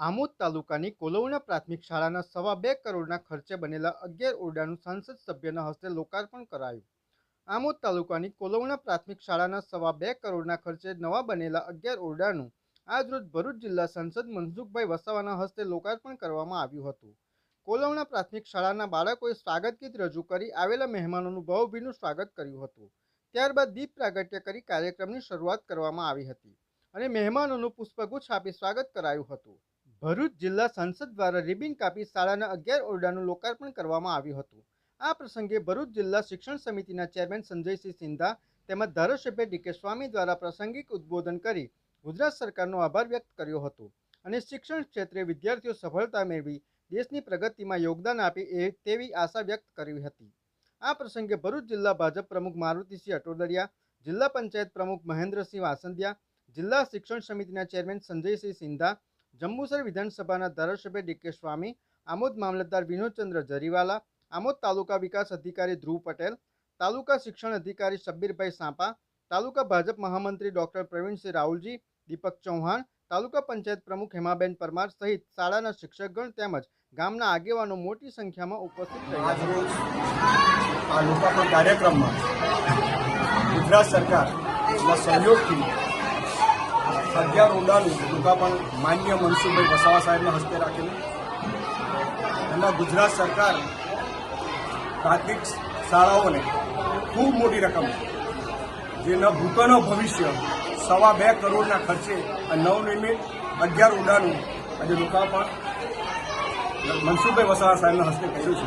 આમોદ તાલુકાની કોલવણા પ્રાથમિક શાળાના સવા બે કરોડના ખર્ચે બનેલા અગિયાર ઓરડાનું સાંસદ સભ્યના હસ્તે લોકાર્પણ કરાયું. આમોદ તાલુકાની કોલવણા પ્રાથમિક શાળાના સવા બે કરોડના ખર્ચે નવા બનેલા અગિયાર ઓરડાનું આજરોજ ભરૂચ જિલ્લા સાંસદ મનસુખભાઈ વસાવાના હસ્તે લોકાર્પણ કરવામાં આવ્યું હતું. કોલવણા પ્રાથમિક શાળાના બાળકોએ સ્વાગત ગીત રજૂ કરી આવેલા મહેમાનોનું ભાવભીનું સ્વાગત કર્યું હતું. ત્યારબાદ દીપ પ્રાગટ્ય કરી કાર્યક્રમની શરૂઆત કરવામાં આવી હતી અને મહેમાનોનું પુષ્પગુચ્છ આપી સ્વાગત કરાયું હતું. ભરૂચ જિલ્લા સંસદ દ્વારા રિબિન કાપી શાળાના અગિયાર ઓરડાનું લોકાર્પણ કરવામાં આવ્યું હતું. આ પ્રસંગે ભરૂચ જિલ્લા શિક્ષણ સમિતિના ચેરમેન સંજયસિંહ સિંધા તેમજ ધારાસભ્ય ડીકે સ્વામી દ્વારા પ્રાસંગિક ઉદ્બોધન કરી ગુજરાત સરકારનો આભાર વ્યક્ત કર્યો હતો અને શિક્ષણ ક્ષેત્રે વિદ્યાર્થીઓ સફળતા મેળવી દેશની પ્રગતિમાં યોગદાન આપે એ તેવી આશા વ્યક્ત કરી હતી. આ પ્રસંગે ભરૂચ જિલ્લા ભાજપ પ્રમુખ મારુતિસિંહ અટોદરિયા, જિલ્લા પંચાયત પ્રમુખ મહેન્દ્રસિંહ વાસંદિયા જિલ્લા શિક્ષણ સમિતિના ચેરમેન સંજયસિંહ સિંધા જંબુસર વિધાનસભાના ધારાસભ્ય ડીકે સ્વામી, આમોદ મામલતદાર વિનોદચંદ્ર જરીવાલા, આમોદ તાલુકા વિકાસ અધિકારી ધ્રુવ પટેલ, તાલુકા શિક્ષણ અધિકારી શબ્બીરભાઈ સાંપા, તાલુકા ભાજપ મહામંત્રી ડોક્ટર પ્રવીણસિંહ રાહુલજી, દીપક ચૌહાણ, તાલુકા પંચાયત પ્રમુખ હેમાબેન પરમાર સહિત શાળાના શિક્ષકગણ તેમજ ગામના આગેવાનો મોટી સંખ્યામાં ઉપસ્થિત રહ્યા લોકાર્પણ કાર્યક્રમમાં ગુજરાત સરકારના સહયોગથી અગિયાર ઓરડાનું લોકાર્પણ માન્ય મનસુખભાઈ વસાવા સાહેબના હસ્તે રાખેલું. એમાં ગુજરાત સરકાર પ્રાથમિક શાળાઓને ખૂબ મોટી રકમ જે ન ભૂતો ભવિષ્ય સવા બે કરોડના ખર્ચે નવનિર્મિત અગિયાર ઓરડાનું આજે લોકાર્પણ મનસુખભાઈ વસાવા સાહેબના હસ્તે કર્યું છે.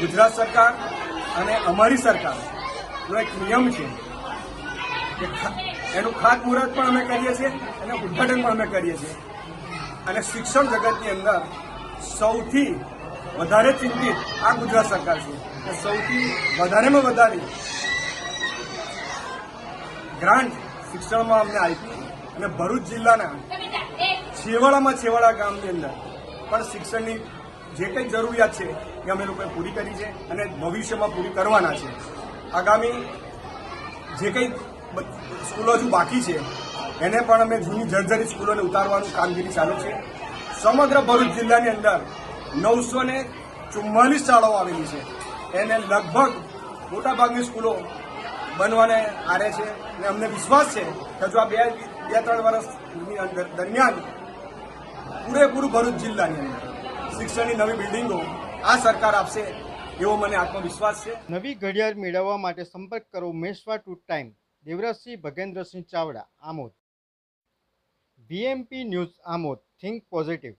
ગુજરાત સરકાર અને અમારી સરકારનો એક નિયમ છે એનું ખાતમુહૂર્ત પણ અમે કરીએ છીએ અને ઉદ્ઘાટન પણ અમે કરીએ છીએ. અને શિક્ષણ જગતની અંદર સૌથી વધારે ચિંતિત આ ગુજરાત સરકાર છે. સૌથી વધારેમાં વધારે ગ્રાન્ટ શિક્ષણમાં અમને આપી અને ભરૂચ જિલ્લાના છેવાડામાં છેવાડા ગામની અંદર પણ શિક્ષણની જે કંઈ જરૂરિયાત છે એ અમે લોકોએ પૂરી કરી છે અને ભવિષ્યમાં પૂરી કરવાના છે. આગામી જે કંઈ સ્કૂલો હજુ બાકી છે. એને પણ અમે જૂની જર્જરી સ્કૂલોને ઉતારવાનું કામગીરી ચાલુ છે. સમગ્ર ભરૂચ જિલ્લાની અંદર નવસો ને ચુમ્માલીસ શાળાઓ આવેલી છે. એને લગભગ મોટાભાગની સ્કૂલો બનવાને આરે છે અને અમને વિશ્વાસ છે કે જો આ બે બે, ત્રણ વર્ષની અંદર દરમિયાન પૂરેપૂરું ભરૂચ જિલ્લાની અંદર શિક્ષણની નવી બિલ્ડિંગો આ સરકાર આપશે એવો મને આત્મવિશ્વાસ છે. નવી ઘડિયાળ મેળવવા માટે સંપર્ક કરો Meshwa two time. Devrajsinh Bhagendrasinh Chavda Amod. BMP news Amod. Think positive